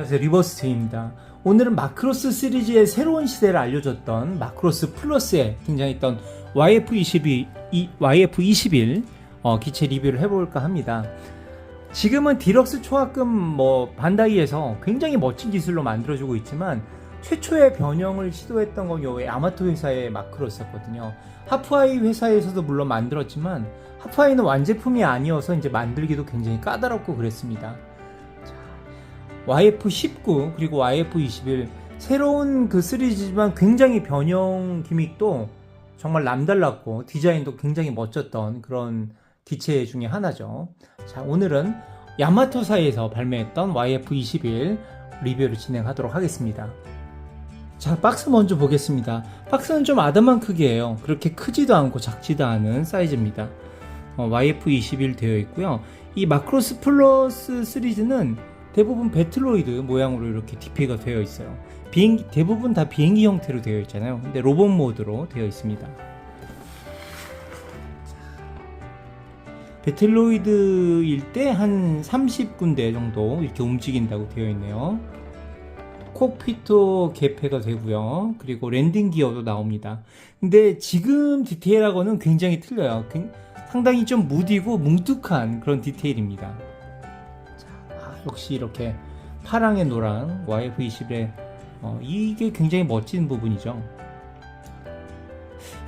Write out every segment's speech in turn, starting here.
안녕하세요. 리버스트입니다. 오늘은 마크로스 시리즈의 새로운 시대를 알려줬던 마크로스 플러스에 등장했던 YF22, 이- YF21 어, 기체 리뷰를 해볼까 합니다. 지금은 디럭스 초합금 뭐 반다이에서 굉장히 멋진 기술로 만들어주고 있지만 최초의 변형을 시도했던 건요 야마토 회사의 마크로스였거든요. 하프아이 회사에서도 물론 만들었지만 하프아이는 완제품이 아니어서 이제 만들기도 굉장히 까다롭고 그랬습니다 YF19 그리고 YF21 새로운 그 시리즈지만 굉장히 변형 기믹도 정말 남달랐고 디자인도 굉장히 멋졌던 그런 기체 중에 하나죠. 자, 오늘은 야마토사에서 발매했던 YF21 리뷰를 진행하도록 하겠습니다. 자, 박스 먼저 보겠습니다. 박스는 좀 아담한 크기예요. 그렇게 크지도 않고 작지도 않은 사이즈입니다. 어, YF21 되어 있고요. 이 마크로스 플러스 시리즈는 대부분 배틀로이드 모양으로 이렇게 디피가 되어 있어요. 비행기, 대부분 다 비행기 형태로 되어 있잖아요. 근데 로봇 모드로 되어 있습니다. 배틀로이드일 때 한 30군데 정도 이렇게 움직인다고 되어 있네요. 콕피트 개폐가 되고요. 그리고 랜딩 기어도 나옵니다. 근데 지금 디테일하고는 굉장히 틀려요. 굉- 상당히 좀 무디고 뭉툭한 그런 디테일입니다. 역시 이렇게 파랑에 노랑 YF21의 어, 이게 굉장히 멋진 부분이죠.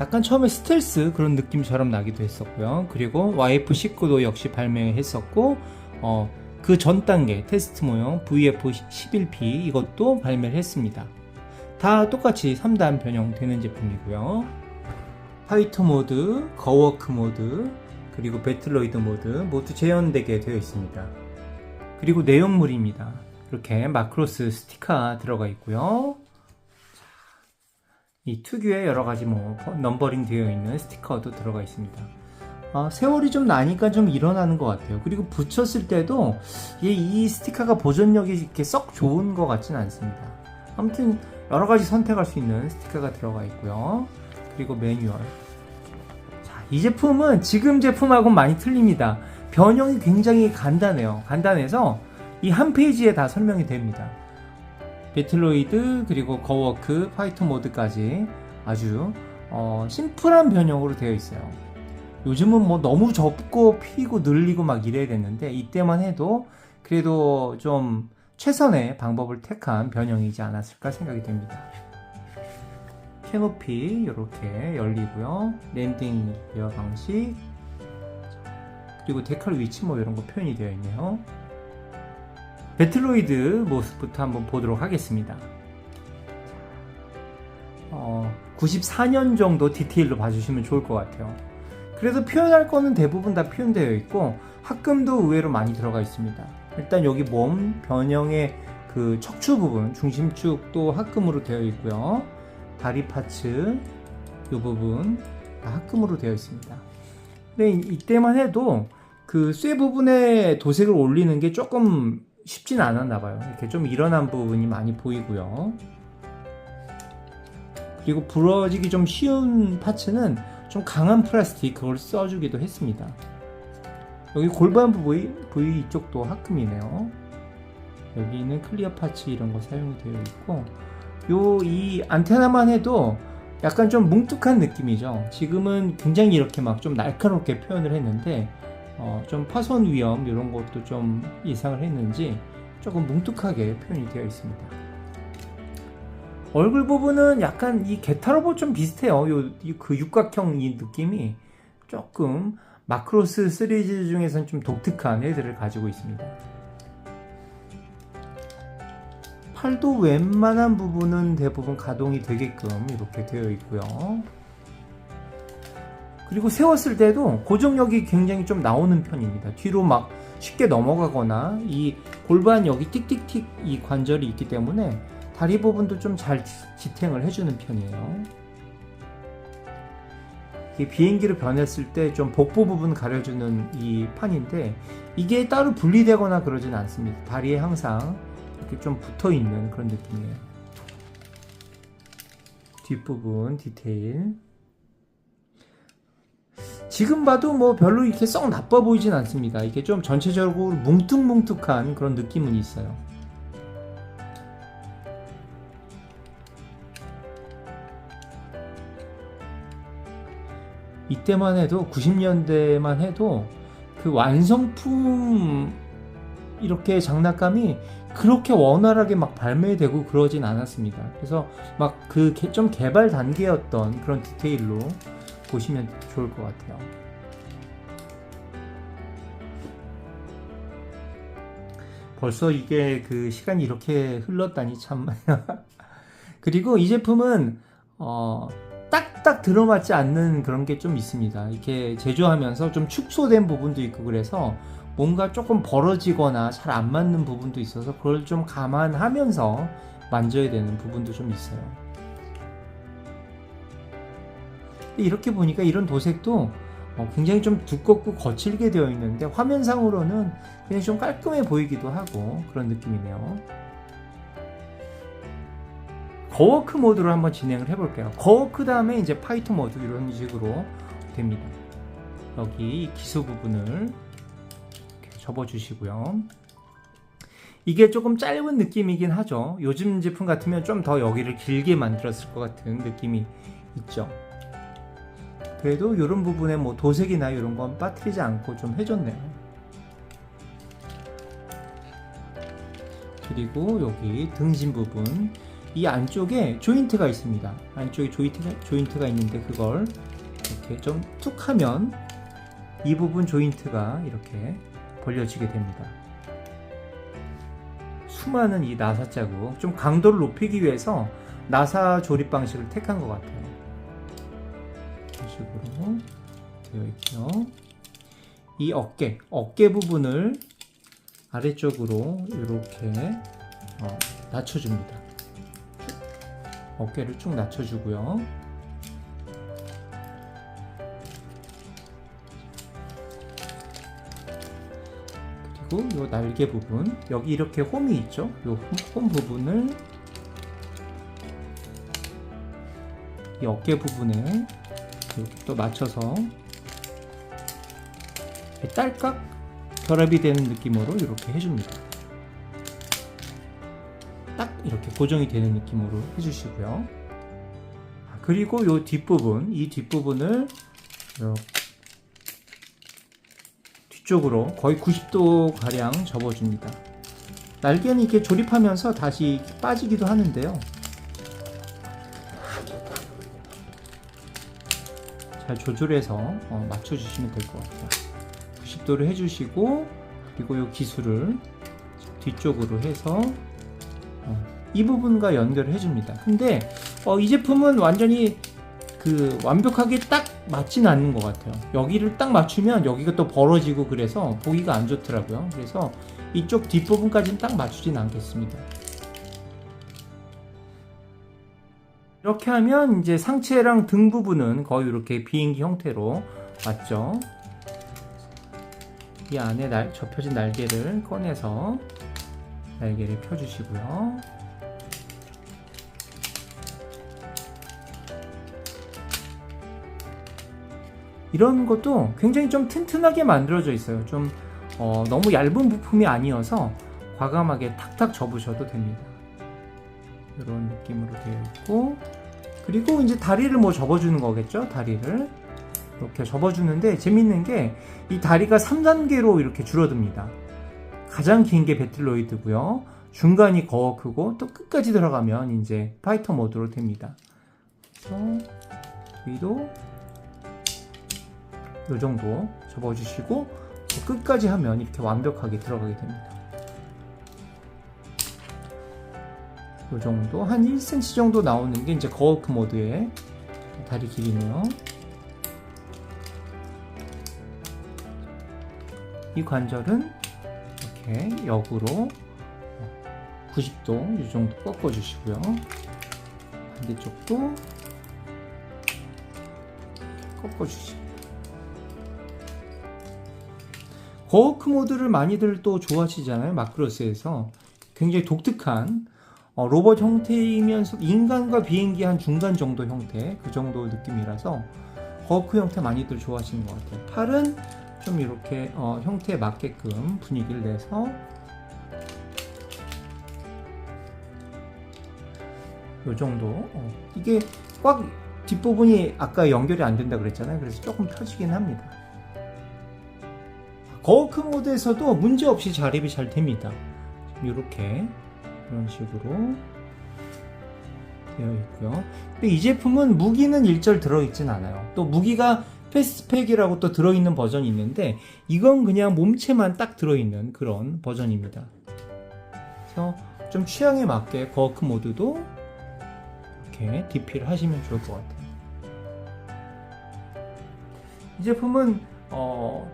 약간 처음에 스텔스 그런 느낌처럼 나기도 했었고요. 그리고 YF19도 역시 발매했었고 어, 그 전 단계 테스트 모형 VF11P 이것도 발매를 했습니다. 다 똑같이 3단 변형되는 제품이고요. 파이터 모드, 거워크 모드, 그리고 배틀로이드 모드 모두 재현되게 되어 있습니다. 그리고 내용물입니다. 이렇게 마크로스 스티커 들어가 있고요. 자, 이 특유의 여러 가지 뭐 넘버링 되어 있는 스티커도 들어가 있습니다. 아, 세월이 좀 나니까 좀 일어나는 것 같아요. 그리고 붙였을 때도 이, 이 스티커가 보존력이 이렇게 썩 좋은 것 같지는 않습니다. 아무튼 여러 가지 선택할 수 있는 스티커가 들어가 있고요. 그리고 매뉴얼. 자, 이 제품은 지금 제품하고는 많이 틀립니다. 변형이 굉장히 간단해요. 간단해서 이 한 페이지에 다 설명이 됩니다. 배틀로이드 그리고 거워크 파이터 모드까지 아주 어, 심플한 변형으로 되어 있어요. 요즘은 뭐 너무 접고 피고 늘리고 막 이래야 되는데 이때만 해도 그래도 좀 최선의 방법을 택한 변형이지 않았을까 생각이 됩니다. 캐노피 이렇게 열리고요. 랜딩 기어 방식 그리고 데칼 위치 뭐 이런 거 표현이 되어 있네요. 배틀로이드 모습부터 한번 보도록 하겠습니다. 어, 94년 정도 디테일로 봐주시면 좋을 것 같아요. 그래도 표현할 거는 대부분 다 표현되어 있고 합금도 의외로 많이 들어가 있습니다. 일단 여기 몸 변형의 그 척추 부분, 중심축도 합금으로 되어 있고요. 다리 파츠 이 부분 다 합금으로 되어 있습니다. 근데 이- 이때만 해도 그 쇠 부분에 도색을 올리는 게 조금 쉽진 않았나 봐요. 이렇게 좀 일어난 부분이 많이 보이고요. 그리고 부러지기 좀 쉬운 파츠는 좀 강한 플라스틱 그걸 써주기도 했습니다. 여기 골반 부위, 부위 이쪽도 합금이네요. 여기는 클리어 파츠 이런 거 사용이 되어 있고 요 이 안테나만 해도 약간 좀 뭉툭한 느낌이죠. 지금은 굉장히 이렇게 막 좀 날카롭게 표현을 했는데 어, 좀 파손 위험 이런 것도 좀 예상을 했는지 조금 뭉툭하게 표현이 되어 있습니다. 얼굴 부분은 약간 이 게타로봇 좀 비슷해요. 요그 육각형 이 느낌이 조금 마크로스 시리즈 중에서는 좀 독특한 애들을 가지고 있습니다. 팔도 웬만한 부분은 대부분 가동이 되게끔 이렇게 되어 있고요. 그리고 세웠을 때도 고정력이 굉장히 좀 나오는 편입니다. 뒤로 막 쉽게 넘어가거나 이 골반 여기 틱틱틱 이 관절이 있기 때문에 다리 부분도 좀 잘 지탱을 해주는 편이에요. 비행기로 변했을 때 좀 복부 부분 가려주는 이 판인데 이게 따로 분리되거나 그러진 않습니다. 다리에 항상 이렇게 좀 붙어 있는 그런 느낌이에요. 뒷부분 디테일. 지금 봐도 뭐 별로 이렇게 썩 나빠 보이진 않습니다. 이게 좀 전체적으로 뭉툭뭉툭한 그런 느낌은 있어요. 이때만 해도 90년대만 해도 그 완성품 이렇게 장난감이 그렇게 원활하게 막 발매되고 그러진 않았습니다. 그래서 막 그 좀 개발 단계였던 그런 디테일로 보시면 좋을 것 같아요. 벌써 이게 그 시간이 이렇게 흘렀다니 참. 그리고 이 제품은 어, 딱딱 들어맞지 않는 그런 게 좀 있습니다. 이렇게 제조하면서 좀 축소된 부분도 있고 그래서 뭔가 조금 벌어지거나 잘 안 맞는 부분도 있어서 그걸 좀 감안하면서 만져야 되는 부분도 좀 있어요. 이렇게 보니까 이런 도색도 어, 굉장히 좀 두껍고 거칠게 되어 있는데 화면상으로는 그냥 좀 깔끔해 보이기도 하고 그런 느낌이네요. 거워크 모드로 한번 진행을 해볼게요. 거워크 다음에 이제 파이터 모드 이런 식으로 됩니다. 여기 기소 부분을 접어주시고요. 이게 조금 짧은 느낌이긴 하죠. 요즘 제품 같으면 좀 더 여기를 길게 만들었을 것 같은 느낌이 있죠. 그래도 이런 부분에 뭐 도색이나 이런 건 빠뜨리지 않고 좀 해줬네요. 그리고 여기 등심 부분 이 안쪽에 조인트가 있습니다. 안쪽에 조인트가, 조인트가 있는데 그걸 이렇게 좀 툭 하면 이 부분 조인트가 이렇게 벌려지게 됩니다. 수많은 이 나사 자국 좀 강도를 높이기 위해서 나사 조립 방식을 택한 것 같아요. 이런 식으로 되어 있고요. 이 어깨, 어깨 부분을 아래쪽으로 이렇게 어, 낮춰줍니다. 어깨를 쭉 낮춰주고요. 그리고 이 날개 부분, 여기 이렇게 홈이 있죠? 이홈 부분을 이 어깨 부분에 이렇게 또 맞춰서 딸깍 결합이 되는 느낌으로 이렇게 해줍니다. 딱 이렇게 고정이 되는 느낌으로 해주시고요. 아, 그리고 이 뒷부분, 이 뒷부분을 이렇게 뒤쪽으로 거의 90도 가량 접어줍니다. 날개는 이렇게 조립하면서 다시 빠지기도 하는데요. 잘 조절해서 어, 맞춰주시면 될 것 같아요. 90도를 해주시고 그리고 이 기술을 뒤쪽으로 해서 어, 이 부분과 연결을 해줍니다. 근데 어, 이 제품은 완전히 그 완벽하게 딱 맞지는 않는 것 같아요. 여기를 딱 맞추면 여기가 또 벌어지고 그래서 보기가 안 좋더라고요. 그래서 이쪽 뒷부분까지는 딱 맞추진 않겠습니다. 이렇게 하면 이제 상체랑 등 부분은 거의 이렇게 비행기 형태로 맞죠. 이 안에 날, 접혀진 날개를 꺼내서 날개를 펴주시고요. 이런 것도 굉장히 좀 튼튼하게 만들어져 있어요. 좀 어, 너무 얇은 부품이 아니어서 과감하게 탁탁 접으셔도 됩니다. 이런 느낌으로 되어 있고 그리고 이제 다리를 뭐 접어주는 거겠죠? 다리를. 이렇게 접어주는데 재밌는 게 이 다리가 3단계로 이렇게 줄어듭니다. 가장 긴 게 배틀로이드고요. 중간이 거크고 또 끝까지 들어가면 이제 파이터 모드로 됩니다. 그래서 위도 이 정도 접어주시고 끝까지 하면 이렇게 완벽하게 들어가게 됩니다 이 정도 한 1cm 정도 나오는 게 이제 거워크 모드의 다리 길이네요. 이 관절은 이렇게 역으로 90도 이 정도 꺾어 주시고요. 반대쪽도 꺾어 주시고 거워크 모드를 많이들 또 좋아하시잖아요. 마크로스에서 굉장히 독특한 어, 로봇 형태이면서 인간과 비행기 한 중간 정도 형태 그 정도 느낌이라서 거크 형태 많이들 좋아하시는 것 같아요. 팔은 좀 이렇게 어, 형태에 맞게끔 분위기를 내서 이 정도 어, 이게 꽉 뒷부분이 아까 연결이 안 된다 그랬잖아요. 그래서 조금 펴지긴 합니다. 거워크 모드에서도 문제 없이 자립이 잘 됩니다. 이렇게 이런 식으로 되어 있고요. 근데 이 제품은 무기는 일절 들어있진 않아요. 또 무기가 패스트팩이라고 또 들어있는 버전이 있는데 이건 그냥 몸체만 딱 들어있는 그런 버전입니다. 그래서 좀 취향에 맞게 거워크 모드도 이렇게 DP를 하시면 좋을 것 같아요. 이 제품은 어,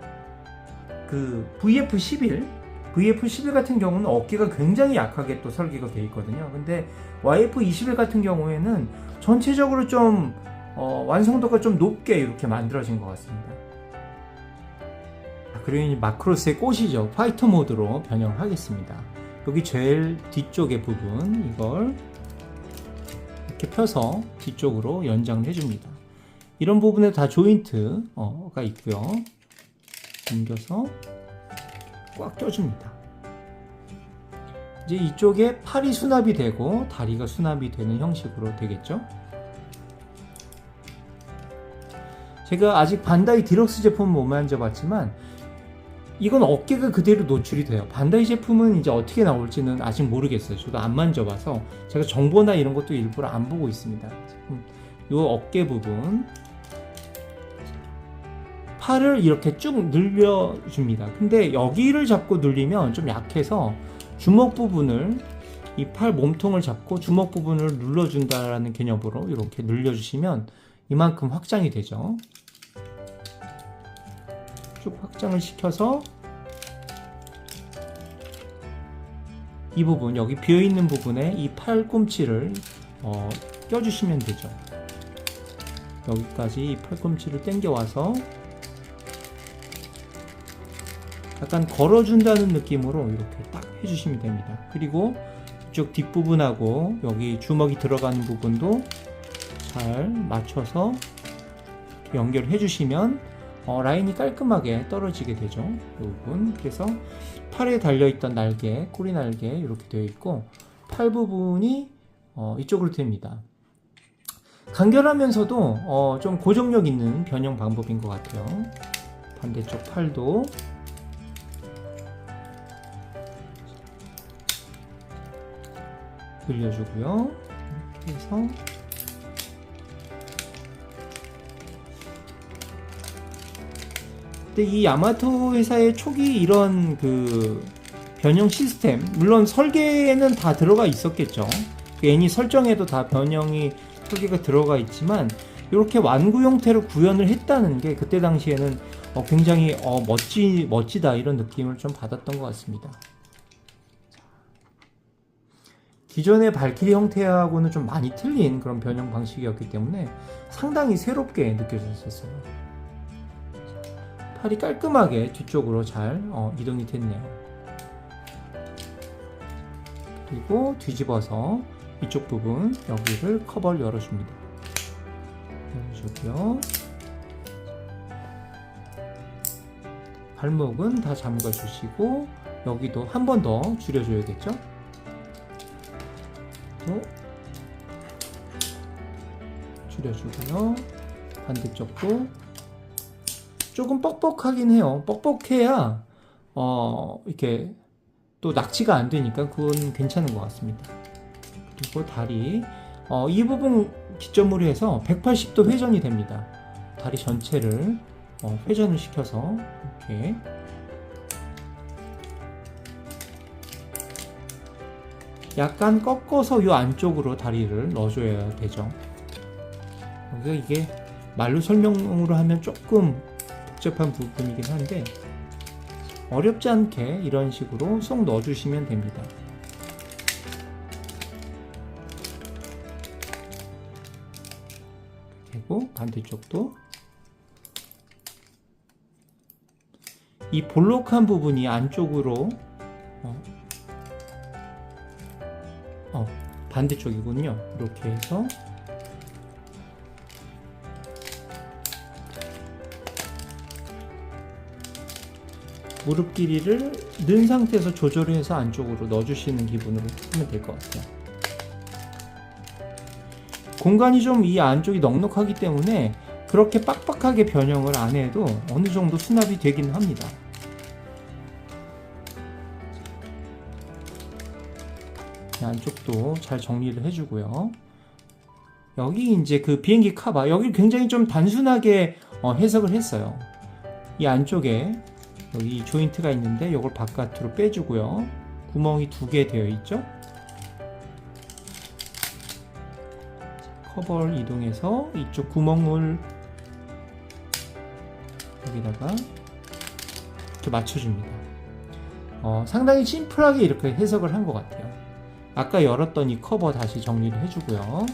그 VF11 VF11 같은 경우는 어깨가 굉장히 약하게 또 설계가 되어 있거든요. 근데 YF21 같은 경우에는 전체적으로 좀 어, 완성도가 좀 높게 이렇게 만들어진 것 같습니다. 아, 그리고 이 마크로스의 꽃이죠. 파이터 모드로 변형하겠습니다. 여기 제일 뒤쪽의 부분 이걸 이렇게 펴서 뒤쪽으로 연장을 해줍니다. 이런 부분에 다 조인트가 있고요. 옮겨서 꽉 껴줍니다. 이제 이쪽에 팔이 수납이 되고 다리가 수납이 되는 형식으로 되겠죠. 제가 아직 반다이 디럭스 제품은 못 만져봤지만 이건 어깨가 그대로 노출이 돼요. 반다이 제품은 이제 어떻게 나올지는 아직 모르겠어요. 저도 안 만져봐서 제가 정보나 이런 것도 일부러 안 보고 있습니다. 요 어깨 부분 팔을 이렇게 쭉 늘려줍니다. 근데 여기를 잡고 눌리면 좀 약해서 주먹 부분을 이 팔 몸통을 잡고 주먹 부분을 눌러준다라는 개념으로 이렇게 늘려주시면 이만큼 확장이 되죠. 쭉 확장을 시켜서 이 부분 여기 비어 있는 부분에 이 팔꿈치를 어, 껴주시면 되죠. 여기까지 이 팔꿈치를 당겨 와서 약간 걸어준다는 느낌으로 이렇게 딱 해주시면 됩니다. 그리고 이쪽 뒷부분하고 여기 주먹이 들어가는 부분도 잘 맞춰서 연결해 주시면 어, 라인이 깔끔하게 떨어지게 되죠. 이 부분. 그래서 팔에 달려있던 날개, 꼬리 날개 이렇게 되어 있고 팔 부분이 어, 이쪽으로 됩니다. 간결하면서도 어, 좀 고정력 있는 변형 방법인 것 같아요. 반대쪽 팔도 늘려주고요. 이렇게 해서 근데 이 야마토 회사의 초기 이런 그 변형 시스템 물론 설계에는 다 들어가 있었겠죠. 그 애니 설정에도 다 변형이 설계가 들어가 있지만 이렇게 완구 형태로 구현을 했다는 게 그때 당시에는 어, 굉장히 어, 멋지 멋지다 이런 느낌을 좀 받았던 것 같습니다. 기존의 발키리 형태하고는 좀 많이 틀린 그런 변형 방식이었기 때문에 상당히 새롭게 느껴졌었어요. 팔이 깔끔하게 뒤쪽으로 잘 어, 이동이 됐네요. 그리고 뒤집어서 이쪽 부분 여기를 커버를 열어줍니다. 열어주고요. 발목은 다 잠가 주시고 여기도 한 번 더 줄여줘야겠죠? 또 줄여주고요. 반대쪽도 조금 뻑뻑하긴 해요. 뻑뻑해야 어 이렇게 또 낙지가 안 되니까 그건 괜찮은 것 같습니다. 그리고 다리 어, 이 부분 기점으로 해서 180도 회전이 됩니다. 다리 전체를 어, 회전을 시켜서 이렇게 약간 꺾어서 이 안쪽으로 다리를 넣어줘야 되죠. 그래서 이게 말로 설명으로 하면 조금 복잡한 부분이긴 한데 어렵지 않게 이런 식으로 쏙 넣어주시면 됩니다. 그리고 반대쪽도 이 볼록한 부분이 안쪽으로 어, 어, 반대쪽이군요. 이렇게 해서 무릎 길이를 는 상태에서 조절을 해서 안쪽으로 넣어주시는 기분으로 하면 될 것 같아요. 공간이 좀 이 안쪽이 넉넉하기 때문에 그렇게 빡빡하게 변형을 안 해도 어느 정도 수납이 되긴 합니다. 안쪽도 잘 정리를 해주고요. 여기 이제 그 비행기 카바 여기 굉장히 좀 단순하게 어, 해석을 했어요. 이 안쪽에 여기 이 조인트가 있는데 이걸 바깥으로 빼주고요. 구멍이 두 개 되어 있죠. 커버를 이동해서 이쪽 구멍을 여기다가 이렇게 맞춰줍니다. 어, 상당히 심플하게 이렇게 해석을 한 것 같아요. 아까 열었던 이 커버 다시 정리를 해주고요.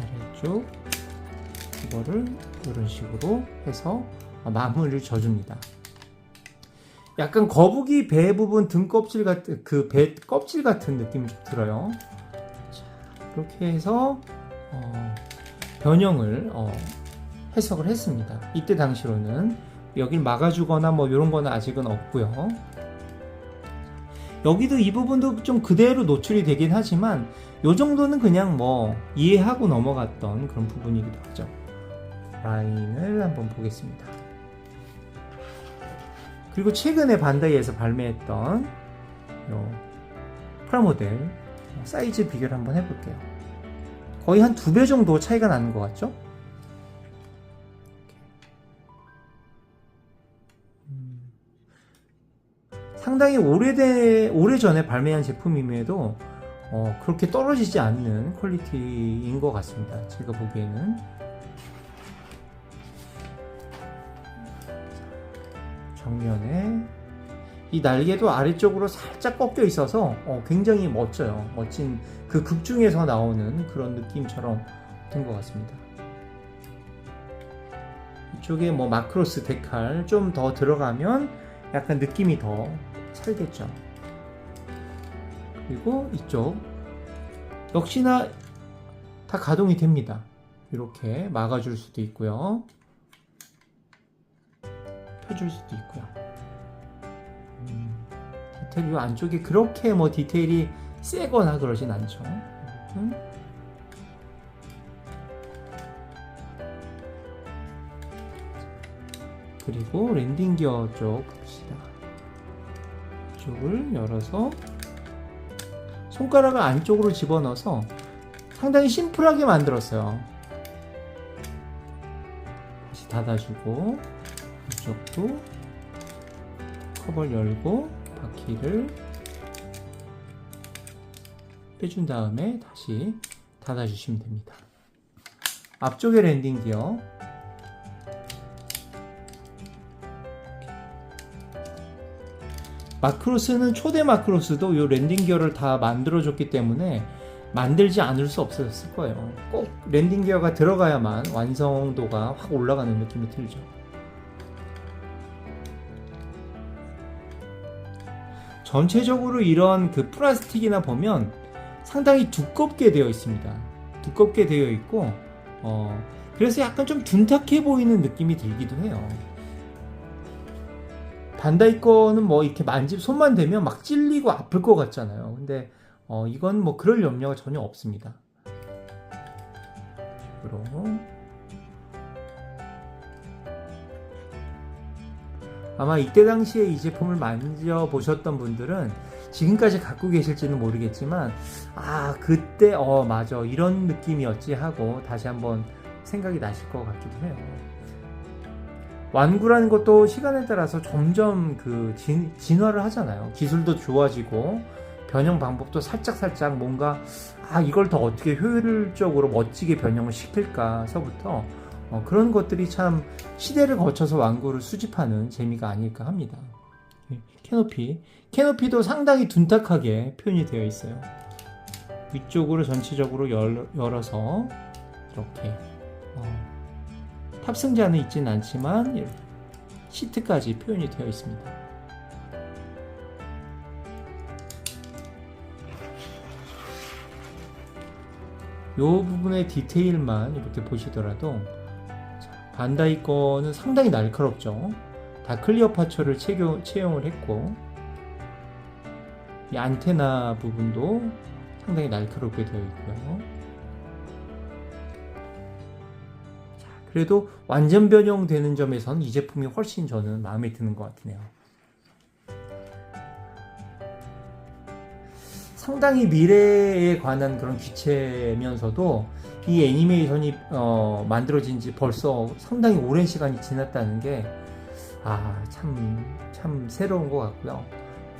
아래쪽 이거를 이런 식으로 해서 마무리를 져줍니다. 약간 거북이 배 부분 등 껍질 같은 그 배 껍질 같은 느낌이 좀 들어요. 자, 이렇게 해서 어, 변형을 어, 해석을 했습니다. 이때 당시로는 여길 막아주거나 뭐 이런 거는 아직은 없고요. 여기도 이 부분도 좀 그대로 노출이 되긴 하지만 요 정도는 그냥 뭐 이해하고 넘어갔던 그런 부분이기도 하죠. 라인을 한번 보겠습니다. 그리고 최근에 반다이에서 발매했던 요 프라모델 사이즈 비교를 한번 해볼게요. 거의 한 두 배 정도 차이가 나는 것 같죠? 상당히 오래된 오래전에 발매한 제품임에도 어, 그렇게 떨어지지 않는 퀄리티인 것 같습니다. 제가 보기에는 정면에 이 날개도 아래쪽으로 살짝 꺾여 있어서 어, 굉장히 멋져요. 멋진 그 극 중에서 나오는 그런 느낌처럼 된 것 같습니다. 이쪽에 뭐 마크로스 데칼 좀 더 들어가면 약간 느낌이 더 살겠죠. 그리고 이쪽 역시나 다 가동이 됩니다. 이렇게 막아줄 수도 있고요. 펴줄 수도 있고요. 음, 디테일 이 안쪽에 그렇게 뭐 디테일이 세거나 그러진 않죠. 음. 그리고 랜딩 기어 쪽 봅시다. 이쪽을 열어서 손가락을 안쪽으로 집어넣어서 상당히 심플하게 만들었어요. 다시 닫아주고 이쪽도 커버를 열고 바퀴를 빼준 다음에 다시 닫아주시면 됩니다. 앞쪽에 랜딩 기어 마크로스는 초대 마크로스도 이 랜딩 기어를 다 만들어줬기 때문에 만들지 않을 수 없었을 거예요. 꼭 랜딩 기어가 들어가야만 완성도가 확 올라가는 느낌이 들죠. 전체적으로 이런 그 플라스틱이나 보면 상당히 두껍게 되어 있습니다. 두껍게 되어 있고, 어, 그래서 약간 좀 둔탁해 보이는 느낌이 들기도 해요. 반다이 거는 뭐 이렇게 만집 손만 대면 막 찔리고 아플 것 같잖아요. 근데 어, 이건 뭐 그럴 염려가 전혀 없습니다. 식으로 아마 이때 당시에 이 제품을 만져보셨던 분들은 지금까지 갖고 계실지는 모르겠지만 아 그때 어 맞아 이런 느낌이었지 하고 다시 한번 생각이 나실 것 같기도 해요. 완구라는 것도 시간에 따라서 점점 그 진, 진화를 하잖아요. 기술도 좋아지고 변형 방법도 살짝 살짝 뭔가 아 이걸 더 어떻게 효율적으로 멋지게 변형을 시킬까서부터 어, 그런 것들이 참 시대를 거쳐서 완구를 수집하는 재미가 아닐까 합니다. 예, 캐노피 캐노피도 상당히 둔탁하게 표현이 되어 있어요. 위쪽으로 전체적으로 열, 열어서 이렇게 어, 탑승자는 있진 않지만 시트까지 표현이 되어 있습니다. 이 부분의 디테일만 이렇게 보시더라도 반다이 거는 상당히 날카롭죠. 다 클리어 파처를 채용을 했고 이 안테나 부분도 상당히 날카롭게 되어 있고요. 그래도 완전 변형되는 점에선 이 제품이 훨씬 저는 마음에 드는 것 같으네요. 상당히 미래에 관한 그런 기체면서도 이 애니메이션이 어, 만들어진 지 벌써 상당히 오랜 시간이 지났다는 게 아, 참, 참 새로운 것 같고요.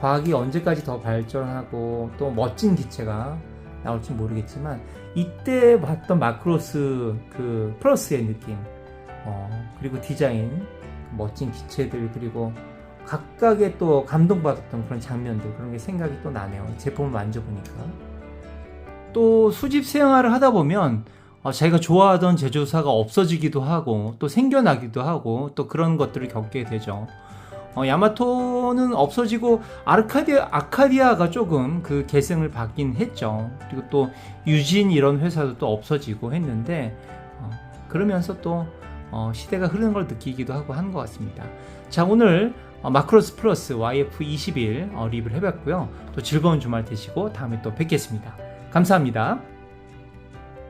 과학이 언제까지 더 발전하고 또 멋진 기체가 나올지 모르겠지만 이때 봤던 마크로스 그 플러스의 느낌 어, 그리고 디자인 멋진 기체들 그리고 각각의 또 감동받았던 그런 장면들 그런 게 생각이 또 나네요. 제품을 만져보니까. 또 수집 생활을 하다 보면 어, 자기가 좋아하던 제조사가 없어지기도 하고 또 생겨나기도 하고 또 그런 것들을 겪게 되죠 어, 야마토는 없어지고 아르카디아, 아카디아가 조금 그 계승을 받긴 했죠. 그리고 또 유진 이런 회사도 또 없어지고 했는데 어, 그러면서 또 어, 시대가 흐르는 걸 느끼기도 하고 한 것 같습니다. 자 오늘 어, 마크로스 플러스 YF21 어, 리뷰를 해봤고요. 또 즐거운 주말 되시고 다음에 또 뵙겠습니다. 감사합니다.